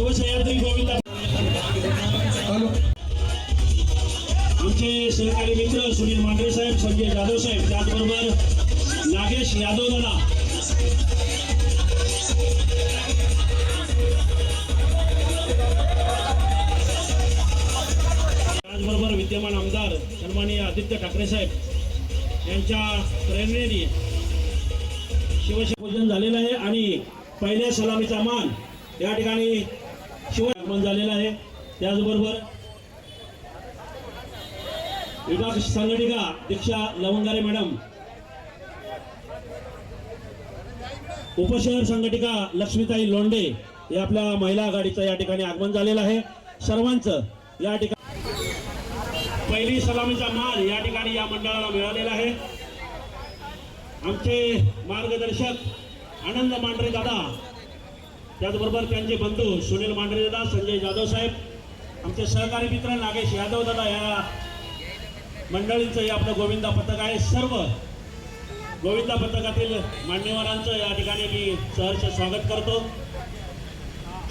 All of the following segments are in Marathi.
शिवसह्याद्री गोविंद. आमचे सहकारी मित्र सुनील मांढरे साहेब संजय जाधव साहेब त्याचबरोबर नागेश यादव दादा त्याचबरोबर विद्यमान आमदार सन्माननीय आदित्य ठाकरे साहेब यांच्या प्रेरणेने शिवपूजन झालेलं आहे आणि पहिल्या सलामीचा मान या ठिकाणी शिवमान झालेला आहे. त्याचबरोबर विभाग संघटिका दीक्षा लवंगारे मॅडम. उपशहर संघटिका लक्ष्मीताई लोंडे हे आपल्या महिला आघाडीचं या ठिकाणी आगमन झालेलं आहे. सर्वांचं या ठिकाणी पहिली सलामीचा मान या ठिकाणी या मंडळाला मिळालेला आहे. आमचे मार्गदर्शक आनंद मांढरे दादा त्याचबरोबर त्यांचे बंधू सुनील मांढरे दादा संजय जाधव साहेब आमचे सहकारी मित्र नागेश यादव दादा या मंडळींचं हे आपलं गोविंदा पथक आहे. सर्व गोविंदा पथकातील मान्यवरांचं या ठिकाणी मी सहर्ष स्वागत करतो.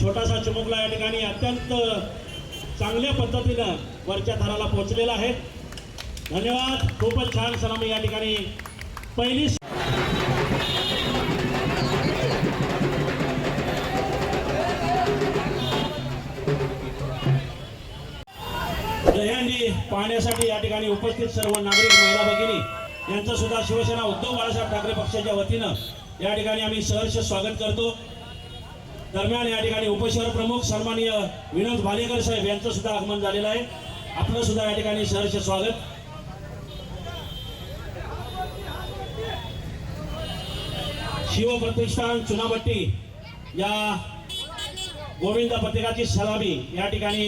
छोटासा चिमुकला या ठिकाणी अत्यंत चांगल्या पद्धतीनं वरच्या थराला पोहोचलेला आहे. धन्यवाद. खूपच छान सलामी या ठिकाणी पहिली पाहण्यासाठी या ठिकाणी उपस्थित सर्व नागरिक महिला भगिनी यांचं सुद्धा शिवसेना उद्धव बाळासाहेब ठाकरे पक्षाच्या वतीनं या ठिकाणी आम्ही सहर्ष स्वागत करतो. दरम्यान या ठिकाणी उपशहर प्रमुख सन्माननीय विनोद भालेकर साहेब यांचं सुद्धा आगमन झालेलं आहे. आपलं सुद्धा या ठिकाणी सहर्ष स्वागत. शिवप्रतिष्ठान चुनाभट्टी या गोविंद पत्रिकाची सलामी या ठिकाणी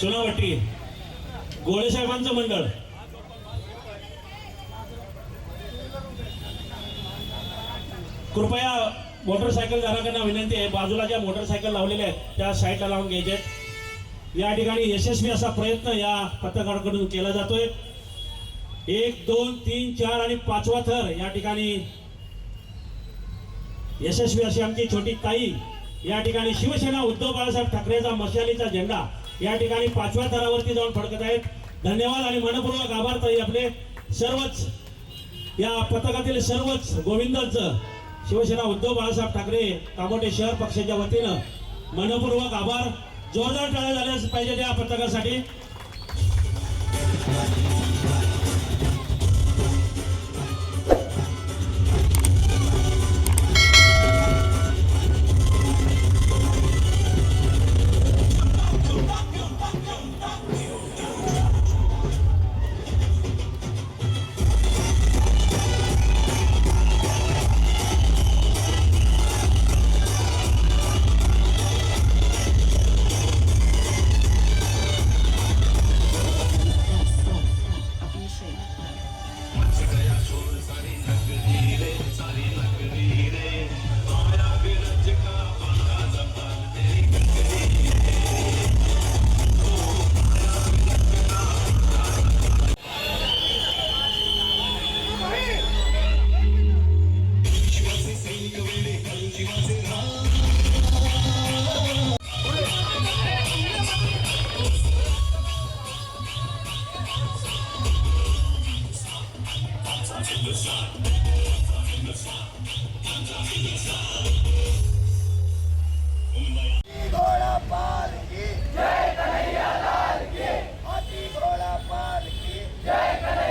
चुनावटी गोळे साहेबांचं मंडळ. कृपया मोटरसायकल धारकांना विनंती आहे बाजूला ज्या मोटरसायकल लावलेल्या आहेत त्या साईडला लावून घ्यायचे या ठिकाणी यशस्वी असा प्रयत्न या पत्रकाराकडून केला जातोय. एक दोन तीन चार आणि पाचवा थर या ठिकाणी यशस्वी अशी आमची छोटी ताई या ठिकाणी शिवसेना उद्धव बाळासाहेब ठाकरेचा मशालीचा झेंडा या ठिकाणी पाचव्या थरावरती जाऊन फडकत आहेत. धन्यवाद आणि मनपूर्वक आभार ताई आपले. सर्वच या पथकातील सर्वच गोविंदच शिवसेना उद्धव बाळासाहेब ठाकरे कामोटे शहर पक्षाच्या वतीनं मनपूर्वक आभार. जोरदार टाळ्या झाल्याच पाहिजे या पथकासाठी. जय कन्हैया लाल की हाथी घोड़ा पाल की जय कन्हैया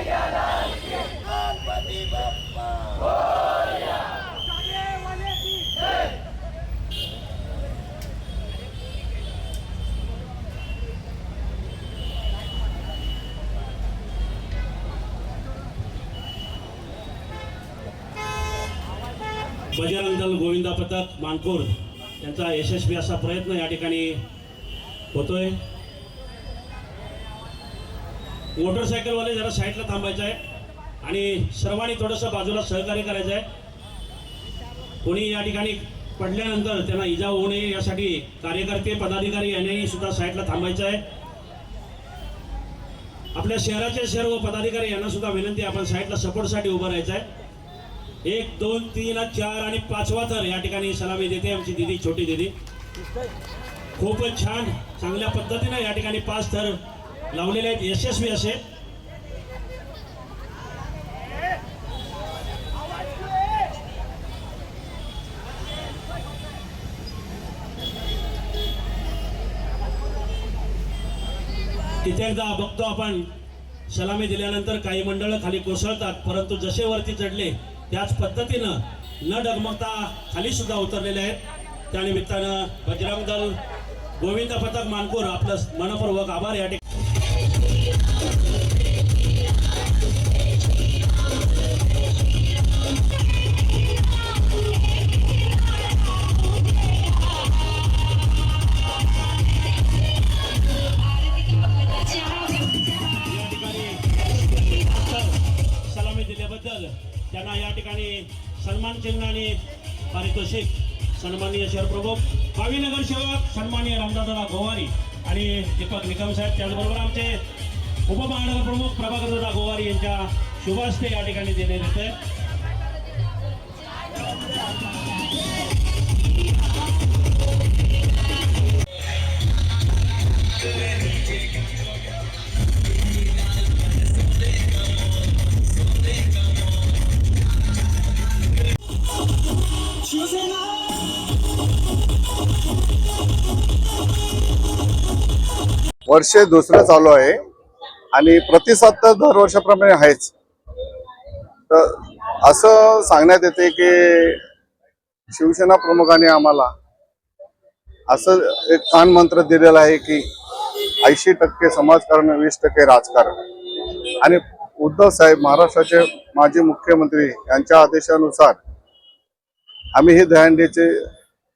बजरंग दल गोविंदा पथक मानपूर यांचा यशस्वी असा प्रयत्न या ठिकाणी होतोय. मोटरसायकलवाले जरा साईडला थांबायचं आहे आणि सर्वांनी थोडंसं बाजूला सहकार्य करायचं आहे. कोणी या ठिकाणी पडल्यानंतर त्यांना इजा होऊ नये यासाठी कार्यकर्ते पदाधिकारी यांनी सुद्धा साईडला थांबायचं आहे. आपल्या शहराचे सर्व पदाधिकारी यांना सुद्धा विनंती आपण साईडला सपोर्टसाठी उभं राहायचं आहे. एक दोन तीन चार आणि पाचवा थर या ठिकाणी सलामी देते आमची दिदी छोटी दिदी. खूपच छान चांगल्या पद्धतीने या ठिकाणी पाच थर लावलेले आहेत. यशस्वी असे. कित्येकदा बघतो आपण सलामी दिल्यानंतर काही मंडळ खाली कोसळतात परंतु जसे वरती चढले त्याच पद्धतीनं न डगमगता खाली सुद्धा उतरलेले आहेत. त्यानिमित्तानं बजरंग दल गोविंद पथक मानपूर आपलं मनपूर्वक आभार या ठिकाणी. या ठिकाणी सलामी दिल्याबद्दल त्यांना या ठिकाणी सन्मान चिन्ह आणि पारितोषिक सन्माननीय शहर प्रमुख भावी सन्माननीय रामदादा गोवारी आणि दीपक निकम साहेब त्याचबरोबर आमचे उपमहानगर प्रमुख प्रभाकरदादा गोवारी यांच्या शुभास्ते या ठिकाणी देण्यात येत आहे वर्ष दुसरं चालू आहे. आणि प्रतिसाद तर दरवर्षाप्रमाणे आहेच. तर असं सांगण्यात येते की शिवसेना प्रमुखाने आम्हाला असं एक कान मंत्र दिलेलं आहे की ऐंशी टक्के समाजकारण वीस टक्के राजकारण. आणि उद्धव साहेब महाराष्ट्राचे माजी मुख्यमंत्री यांच्या आदेशानुसार आम्ही हे दहंडीचे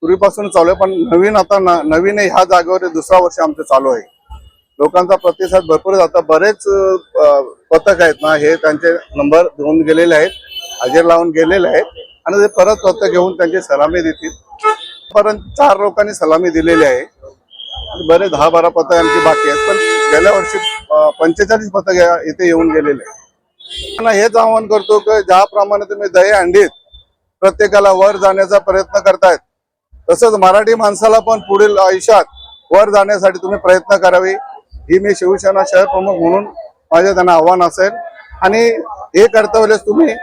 पूर्वीपासून चालू आहे पण नवीन आता नवीन ह्या जागेवर दुसरा वर्ष आमचं चालू आहे. लोकांचा प्रतिसाद भरपूर आता बरेच पथक आहेत ना हे त्यांचे नंबर घेऊन गेलेले आहेत हजेर लावून गेलेले आहेत आणि ते परत पथक घेऊन त्यांची सलामी देतील. परंतु चार लोकांनी सलामी दिलेली आहे. आणि बरे दहा बारा पथक आणखी बाकी आहेत. पण गेल्या वर्षी पंचेचाळीस पथक या- इथे येऊन गेलेले आहेत. त्यांना हेच आवाहन करतो की ज्याप्रमाणे तुम्ही दही अंडीत प्रत्येकाला वर जाण्याचा प्रयत्न करतायत तसंच मराठी माणसाला पण पुढील आयुष्यात वर जाण्यासाठी तुम्ही प्रयत्न करावे. ही मी शिवसेना शहर प्रमुख म्हणून माझं त्यांना आव्हान असेल. आणि हे करता वेळेस तुम्ही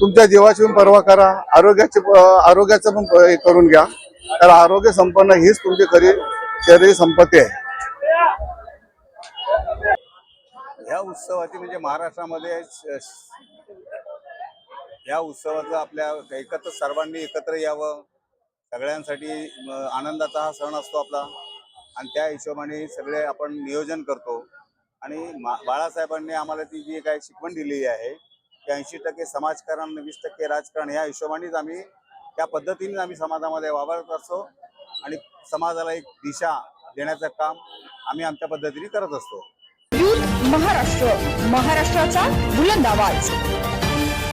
तुमच्या जीवाची पण पर्वा करा आरोग्याची आरोग्याचं पण करून घ्या. कारण आरोग्य संपन्न हीच तुमची खरी शरीर संपत्ती आहे. या उत्सवाची म्हणजे महाराष्ट्रामध्ये या उत्सवाचं आपल्या एकत्र सर्वांनी एकत्र यावं. सगळ्यांसाठी आनंदाचा हा सण असतो आपला. आणि त्या हिशोबाने सगळे आपण नियोजन करतो. आणि बाळासाहेबांनी आम्हाला ती जी काही शिकवण दिलेली आहे की ऐंशी टक्के समाजकारण वीस टक्के राजकारण ह्या हिशोबानेच आम्ही त्या पद्धतीने आम्ही समाजामध्ये वावरत असतो. आणि समाजाला एक दिशा देण्याचं काम आम्ही आमच्या पद्धतीने करत असतो. महाराष्ट्र महाराष्ट्राचा बुलंद आवाज.